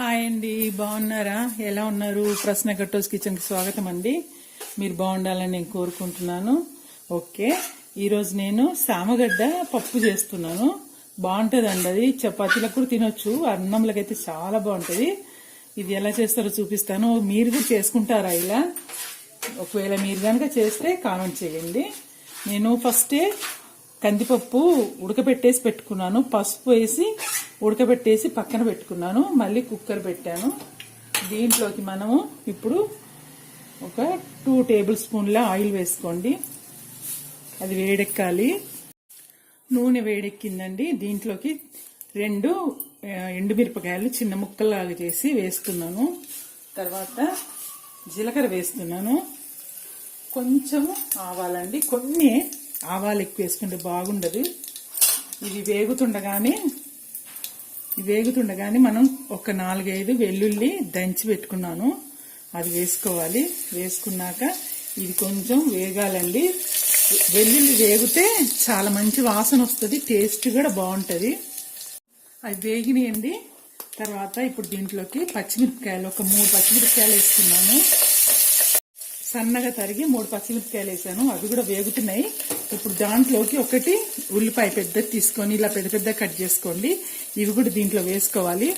Hi అండి బాగున్నారా? ఎలా ఉన్నారు? ప్రశ్న కట్టోస్ కిచెన్కి స్వాగతం అండి. మీరు బాగుండాలని నేను కోరుకుంటున్నాను. ఓకే ఈరోజు నేను సామగడ్డ పప్పు చేస్తున్నాను. బాగుంటుందండి అది. చపాతీలకు కూడా తినొచ్చు. అన్నంలకైతే చాలా బాగుంటుంది. ఇది ఎలా చేస్తారో చూపిస్తాను. మీరు కూడా చేసుకుంటారా ఇలా? ఒకవేళ మీరు కనుక చేస్తే కామెంట్ చేయండి. నేను ఫస్టే కందిపప్పు ఉడకబెట్టేసి పెట్టుకున్నాను. పసుపు వేసి ఉడకబెట్టేసి పక్కన పెట్టుకున్నాను. మళ్ళీ కుక్కర్ పెట్టాను. దీంట్లోకి మనము ఇప్పుడు ఒక టూ టేబుల్ స్పూన్ల ఆయిల్ వేసుకోండి. అది వేడెక్కాలి. నూనె వేడెక్కిందండి. దీంట్లోకి రెండు ఎండుమిరపకాయలు చిన్న ముక్కల్లాగా చేసి వేస్తున్నాను తర్వాత జీలకర్ర వేస్తున్నాను. కొంచెం ఆవాలండి. కొన్ని ఆవాలు ఎక్కువ వేసుకుంటే బాగుండదు. ఇవి వేగుతుండగానే వేగుతుండగానే మనం ఒక నాలుగైదు వెల్లుల్లి దంచి పెట్టుకున్నాను. అది వేసుకోవాలి. వేసుకున్నాక ఇది కొంచెం వేగాలండి. వెల్లుల్లి వేగితే చాలా మంచి వాసన వస్తుంది టేస్ట్ కూడా బాగుంటుంది. అది వేగినాయండి. తర్వాత ఇప్పుడు దీంట్లోకి పచ్చిమిరపకాయలు ఒక మూడు పచ్చిమిరపకాయలు వేసుకున్నాను. సన్నగా తరిగి మూడు పచ్చిమిరపకాయలు వేసాను. అవి కూడా వేగుతున్నాయి. ఇప్పుడు దాంట్లోకి ఒకటి ఉల్లిపాయ పెద్దది తీసుకొని ఇలా పెద్ద పెద్ద కట్ చేసుకోండి. ఇవి కూడా దీంట్లో వేసుకోవాలి.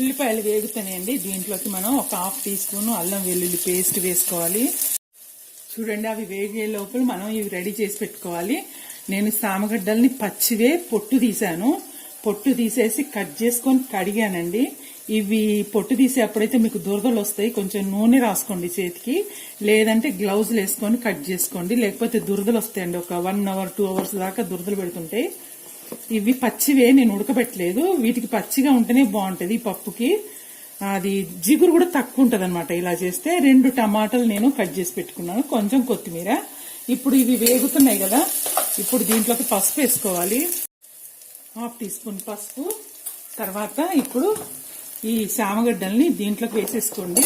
ఉల్లిపాయలు వేగుతాయండి దీంట్లోకి మనం ఒక హాఫ్ టీ స్పూన్ అల్లం వెల్లుల్లి పేస్ట్ వేసుకోవాలి. చూడండి అవి వేగే లోపల మనం ఇవి రెడీ చేసి పెట్టుకోవాలి. నేను సామగడ్డల్ని పచ్చివే పొట్టు తీసాను పొట్టు తీసేసి కట్ చేసుకొని కడిగానండి. ఇవి పొట్టు తీసేటప్పుడైతే మీకు దురదలు వస్తాయి. కొంచెం నూనె రాసుకోండి చేతికి. లేదంటే గ్లౌజులు వేసుకొని కట్ చేసుకోండి. లేకపోతే దురదలు వస్తాయండి. ఒక వన్ అవర్ టూ అవర్స్ దాకా దురదలు పెడుతుంటాయి ఇవి పచ్చివే నేను ఉడకబెట్టలేదు. వీటికి పచ్చిగా ఉంటేనే బాగుంటది ఈ పప్పుకి. అది జిగురు కూడా తక్కువ ఉంటుంది అనమాట ఇలా చేస్తే. రెండు టమాటాలు నేను కట్ చేసి పెట్టుకున్నాను. కొంచెం కొత్తిమీర. ఇప్పుడు ఇవి వేగుతున్నాయి కదా. ఇప్పుడు దీంట్లోకి పసుపు వేసుకోవాలి. హాఫ్ టీ స్పూన్ పసుపు. తర్వాత ఇప్పుడు ఈ శామగడ్డల్ని దీంట్లోకి వేసేసుకోండి.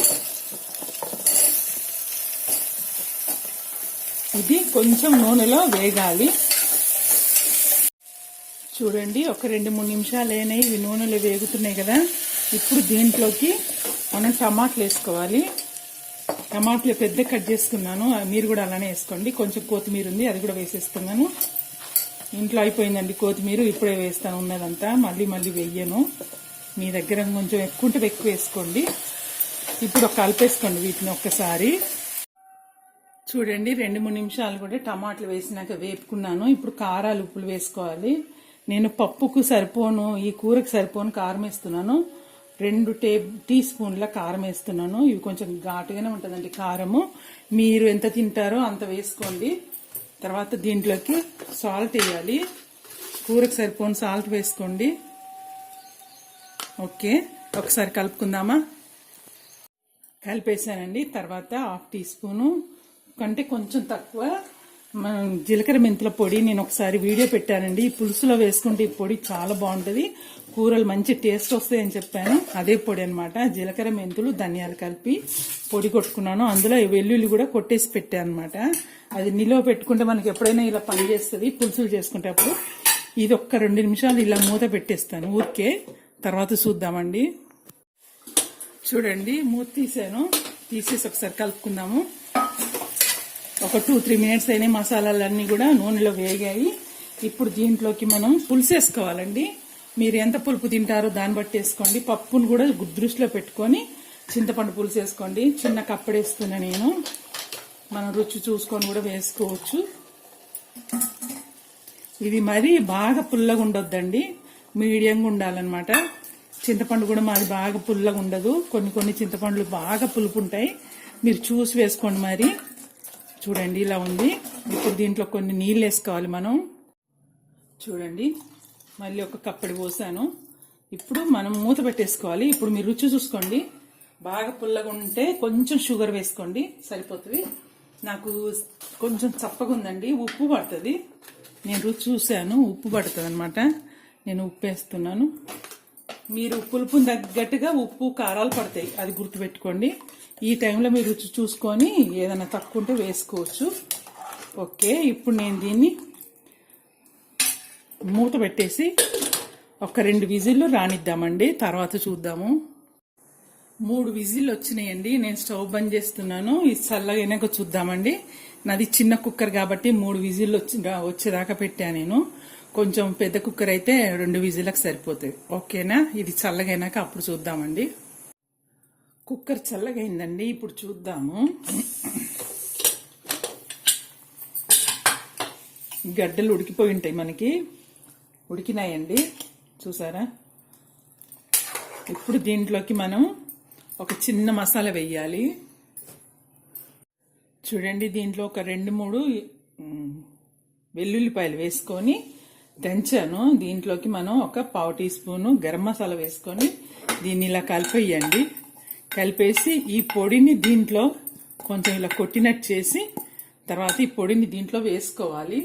ఇది కొంచెం నూనెలో వేగాలి. చూడండి ఒక రెండు మూడు నిమిషాలు అయినాయి. ఇవి నూనెలో వేగుతున్నాయి కదా. ఇప్పుడు దీంట్లోకి మనం టమాటాలు వేసుకోవాలి. టమాటాలు పెద్ద కట్ చేసుకున్నాను. మీరు కూడా అలానే వేసుకోండి. కొంచెం కొత్తిమీర ఉంది అది కూడా వేసేస్తున్నాను ఇంట్లో అయిపోయిందండి కొత్తిమీర ఇప్పుడే వేస్తాను ఉన్నదంతా. మళ్ళీ మళ్ళీ వెయ్యను మీ దగ్గర కొంచెం ఎక్కువ ఉంటే ఎక్కువ వేసుకోండి. ఇప్పుడు ఒక కలిపేసుకోండి వీటిని ఒక్కసారి. చూడండి రెండు మూడు నిమిషాలు కూడా టమాటాలు వేసినాక వేపుకున్నాను. ఇప్పుడు కారాలు ఉప్పులు వేసుకోవాలి. నేను పప్పుకు సరిపోను ఈ కూరకు సరిపోను కారం వేస్తున్నాను. రెండు టే టీ స్పూన్ల కారం వేస్తున్నాను. ఇవి కొంచెం ఘాటుగానే ఉంటుందండి కారము. మీరు ఎంత తింటారో అంత వేసుకోండి. తర్వాత దీంట్లోకి సాల్ట్ వేయాలి. కూరకు సరిపోని సాల్ట్ వేసుకోండి. ఓకే ఒకసారి కలుపుకుందామా? కలిపేసానండి. తర్వాత హాఫ్ టీ స్పూను. కంటే కొంచెం తక్కువ జీలకర్ర మెంతుల పొడి నేను ఒకసారి వీడియో పెట్టానండి. ఈ పులుసులో వేసుకుంటే ఈ పొడి చాలా బాగుంటుంది. కూరలు మంచి టేస్ట్ వస్తాయని చెప్పాను. అదే పొడి అనమాట జీలకర్ర మెంతులు ధనియాలు కలిపి పొడి కొట్టుకున్నాను. అందులో వెల్లుల్లి కూడా కొట్టేసి పెట్టాను అనమాట అది నిలువ పెట్టుకుంటే మనకి ఎప్పుడైనా ఇలా పని చేస్తుంది. పులుసులు చేసుకునేటప్పుడు ఇది ఒక్క రెండు నిమిషాలు ఇలా మూత పెట్టేస్తాను ఊరికే. తర్వాత చూద్దామండి. చూడండి మూత తీసాను. తీసేసి ఒకసారి కలుపుకుందాము. ఒక టూ త్రీ మినిట్స్ అయిన మసాలాలన్నీ కూడా నూనెలో వేగాయి. ఇప్పుడు దీంట్లోకి మనం పులుసు వేసుకోవాలండి. మీరు ఎంత పులుపు తింటారో దాన్ని బట్టి వేసుకోండి. పప్పును కూడా దృష్టిలో పెట్టుకొని చింతపండు పులుసు వేసుకోండి. చిన్న కప్పడేస్తున్నా నేను. మనం రుచి చూసుకొని కూడా వేసుకోవచ్చు. ఇది మరి బాగా పుల్లగా ఉండొద్దండి. మీడియంగా ఉండాలన్నమాట. చింతపండు కూడా మాది బాగా పుల్లగా ఉండదు. కొన్ని కొన్ని చింతపండ్లు బాగా పులుపు ఉంటాయి. మీరు చూసి వేసుకోండి మరి. చూడండి ఇలా ఉంది. ఇప్పుడు దీంట్లో కొన్ని నీళ్ళు వేసుకోవాలి మనం. చూడండి మళ్ళీ ఒక కప్పడి పోసాను. ఇప్పుడు మనం మూత పెట్టేసుకోవాలి. ఇప్పుడు మీరు రుచి చూసుకోండి. బాగా పుల్లగా ఉంటే కొంచెం షుగర్ వేసుకోండి. సరిపోతుంది. నాకు కొంచెం చప్పగా ఉందండి. ఉప్పు పడుతుంది. నేను రుచి చూశాను. ఉప్పు పడుతుంది అనమాట నేను ఉప్పు వేస్తున్నాను. మీరు పులుపుని తగ్గట్టుగా ఉప్పు కారాలు పడతాయి. అది గుర్తుపెట్టుకోండి. ఈ టైంలో మీరు రుచి చూసుకొని ఏదైనా తక్కువ ఉంటే వేసుకోవచ్చు. ఓకే ఇప్పుడు నేను దీన్ని మూత పెట్టేసి ఒక రెండు విజిల్లు రానిద్దామండి తర్వాత చూద్దాము. మూడు విజిల్లు వచ్చినాయండి నేను స్టవ్ బంద్ చేస్తున్నాను ఇది చల్లగైనాక చూద్దామండి. నాది చిన్న కుక్కర్ కాబట్టి మూడు విజిల్లు వచ్చి వచ్చేదాకా పెట్టాను నేను. కొంచెం పెద్ద కుక్కర్ అయితే రెండు విజిల్లకు సరిపోతుంది ఓకేనా? ఇది చల్లగైనాక అప్పుడు చూద్దామండి. కుక్కర్ చల్లగైందండి ఇప్పుడు చూద్దాము. గడ్డలు ఉడికిపోయి ఉంటాయి మనకి. ఉడికినాయండి చూసారా? ఇప్పుడు దీంట్లోకి మనం ఒక చిన్న మసాలా వెయ్యాలి చూడండి దీంట్లో ఒక రెండు మూడు వెల్లుల్లిపాయలు వేసుకొని దంచాను. దీంట్లోకి మనం ఒక పావు టీ స్పూను గరం మసాలా వేసుకొని దీన్ని ఇలా కలిపేయండి. కలిపేసి ఈ పొడిని దీంట్లో కొంచెం ఇలా కొట్టినట్టు చేసి తర్వాత ఈ పొడిని దీంట్లో వేసుకోవాలి.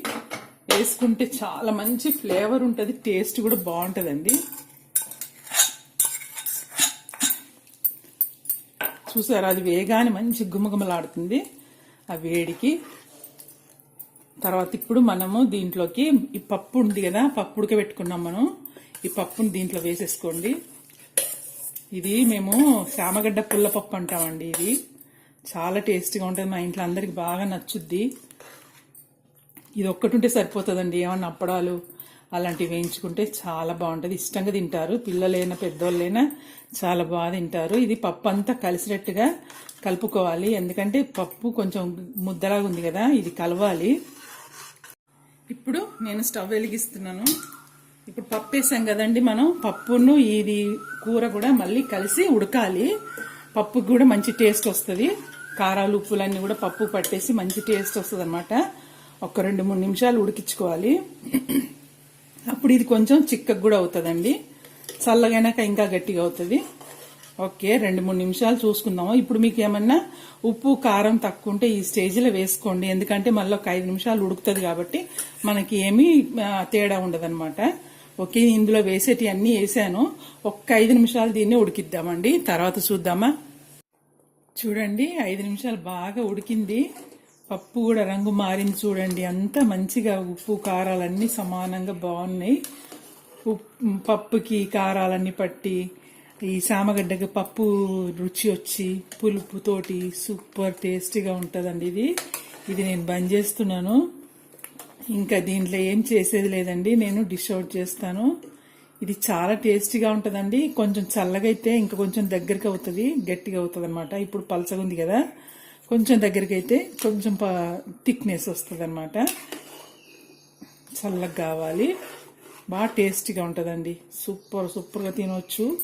వేసుకుంటే చాలా మంచి ఫ్లేవర్ ఉంటుంది టేస్ట్ కూడా బాగుంటుందండి. చూసారా అది వేగానే మంచి గుమగుమలాడుతుంది ఆ వేడికి. తర్వాత ఇప్పుడు మనము దీంట్లోకి ఈ పప్పు ఉంది కదా పప్పు ఉడకబెట్టుకున్నాం మనం. ఈ పప్పుని దీంట్లో వేసేసుకోండి. ఇది మేము శామగడ్డ పుల్లపప్పు అంటామండి ఇది. చాలా టేస్టీగా ఉంటుంది. మా ఇంట్లో అందరికి బాగా నచ్చుద్ది. ఇది ఒక్కటి ఉంటే సరిపోతుందండి. ఏమన్నా అప్పడాలు అలాంటివి వేయించుకుంటే చాలా బాగుంటుంది. ఇష్టంగా తింటారు. పిల్లలైనా పెద్దోళ్ళైనా చాలా బాగా తింటారు. ఇది పప్పు అంతా కలిసినట్టుగా కలుపుకోవాలి. ఎందుకంటే పప్పు కొంచెం ముద్దలాగా ఉంది కదా ఇది కలవాలి. ఇప్పుడు నేను స్టవ్ వెలిగిస్తున్నాను. ఇప్పుడు పప్పు వేసాం కదండి మనం. పప్పును ఇది కూర కూడా మళ్ళీ కలిసి ఉడకాలి. పప్పుకి కూడా మంచి టేస్ట్ వస్తుంది. కారాలు ఉప్పులన్నీ కూడా పప్పు పట్టేసి మంచి టేస్ట్ వస్తుంది అనమాట ఒక రెండు మూడు నిమిషాలు ఉడికించుకోవాలి. అప్పుడు ఇది కొంచెం చిక్కకు కూడా అవుతుందండి. చల్లగైనాక ఇంకా గట్టిగా అవుతుంది. ఓకే రెండు మూడు నిమిషాలు చూసుకుందాము. ఇప్పుడు మీకు ఏమన్నా ఉప్పు కారం తక్కువ ఉంటే ఈ స్టేజ్లో వేసుకోండి. ఎందుకంటే మళ్ళీ ఒక ఐదు నిమిషాలు ఉడుకుతుంది కాబట్టి మనకి ఏమీ తేడా ఉండదన్నమాట. ఓకే ఇందులో వేసేటి అన్ని వేసాను. ఒక్క ఐదు నిమిషాలు దీన్ని ఉడికిద్దామండి. తర్వాత చూద్దామా? చూడండి ఐదు నిమిషాలు బాగా ఉడికింది. పప్పు కూడా రంగు మారింది చూడండి. అంతా మంచిగా ఉప్పు కారాలన్నీ సమానంగా బాగున్నాయి. ఉప్పు పప్పుకి కారాలన్నీ పట్టి ఈ సామగడ్డకి పప్పు రుచి వచ్చి పులుపుతోటి సూపర్ టేస్టీగా ఉంటుందండి ఇది. ఇది నేను బంద్ చేస్తున్నాను. ఇంకా దీంట్లో ఏం చేసేది లేదండి. నేను డిష్ అవుట్ చేస్తాను. ఇది చాలా టేస్టీగా ఉంటుందండి. కొంచెం చల్లగా అయితే ఇంకా కొంచెం దగ్గరికి అవుతుంది గట్టిగా అవుతుంది అనమాట ఇప్పుడు పలసగా ఉంది కదా కొంచెం దగ్గరికి అయితే కొంచెం థిక్నెస్ వస్తుంది అనమాట చల్లగా కావాలి. బాగా టేస్టీగా ఉంటుందండి. సూపర్ సూపర్గా తినవచ్చు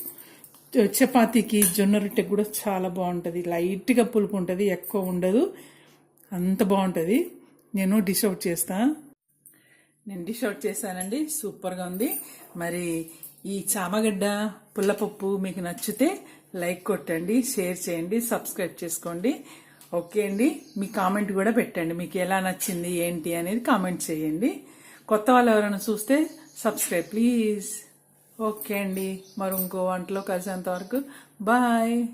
చపాతీకి జొన్న రొట్టెకి కూడా చాలా బాగుంటుంది. లైట్గా పులుపు ఉంటుంది ఎక్కువ ఉండదు. అంత బాగుంటుంది. నేను డిష్ అవుట్ చేస్తాను నేను డిష్ అవుట్ చేశానండి. సూపర్గా ఉంది. మరి ఈ చామగడ్డ పుల్లపప్పు మీకు నచ్చితే లైక్ కొట్టండి షేర్ చేయండి సబ్స్క్రైబ్ చేసుకోండి. ఓకే అండి. మీ కామెంట్ కూడా పెట్టండి. మీకు ఎలా నచ్చింది ఏంటి అనేది కామెంట్ చేయండి. కొత్త వాళ్ళు ఎవరైనా చూస్తే సబ్స్క్రైబ్ ప్లీజ్. ఓకే అండి. మరి ఇంకో వంటలో కలిసేంత వరకు బాయ్.